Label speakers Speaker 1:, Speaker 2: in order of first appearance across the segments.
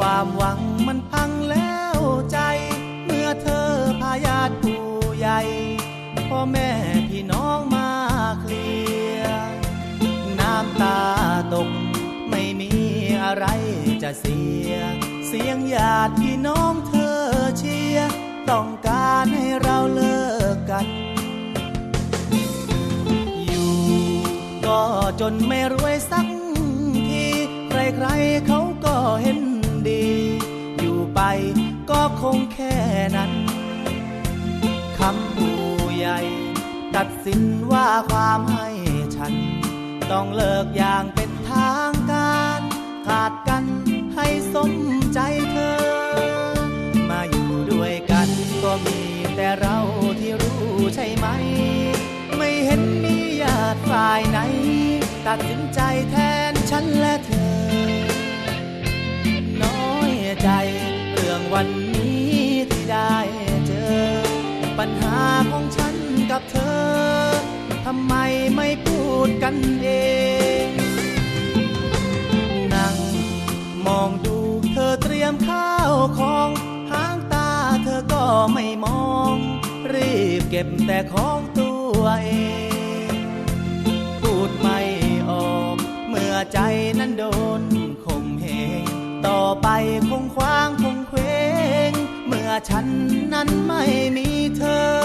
Speaker 1: ความหวังมันพังแล้วใจ เมื่อเธอพายาติผู้ใหญ่พ่อแม่พี่น้องมาเคลียน้ำตาตกไม่มีอะไรจะเสีย เสียงญาติพี่น้องเธอเชียร์ต้องการให้เราเลิกกัน อยู่ก็จนไม่รวยสักทีใครๆเขา ก็คงแค่นั้นคำผู้ใหญ่ ตัดสินว่าความให้ฉัน ต้องเลิกอย่างเป็นทางการ ขาดกันให้สมใจเธอ มาอยู่ด้วยกันก็มีแต่เราที่รู้ใช่ไหม ไม่เห็นมีญาติฝ่ายไหน ตัดสินใจแทนฉันและเธอ วันนี้ที่ได้เจอ ปัญหาของฉันกับเธอ ทำไมไม่พูดกันเอง นั่งมองดูเธอเตรียมข้าวของหางตาเธอก็ไม่มอง รีบเก็บแต่ของตัวเอง พูดไม่ออก เมื่อใจนั้นโดนข่มเหงต่อไปคงคว้า ฉันนั้นไม่มีเธอ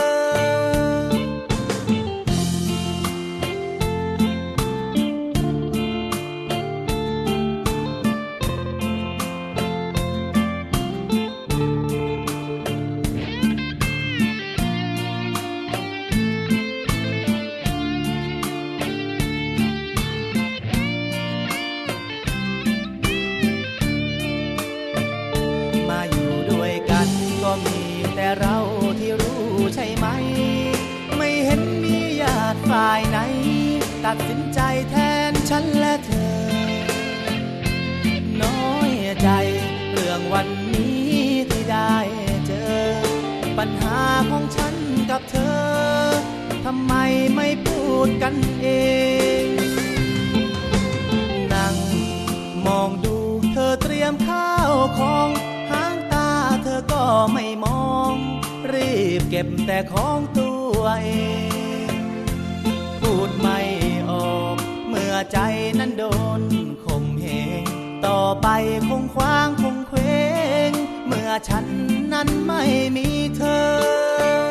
Speaker 1: นมีญาติฝ่ายไหน ตัดสินใจแทนฉันและเธอ น้อยใจเรื่องวันนี้ที่ได้เจอ ปัญหาของฉันกับเธอ ทำไมไม่พูดกันเอง นั่งมองดูเธอเตรียมข้าวของหางตาเธอก็ไม่มอง รีบเก็บแต่ของตัว ไปคงคว้างคงเคว้ง เมื่อฉันนั้นไม่มีเธอ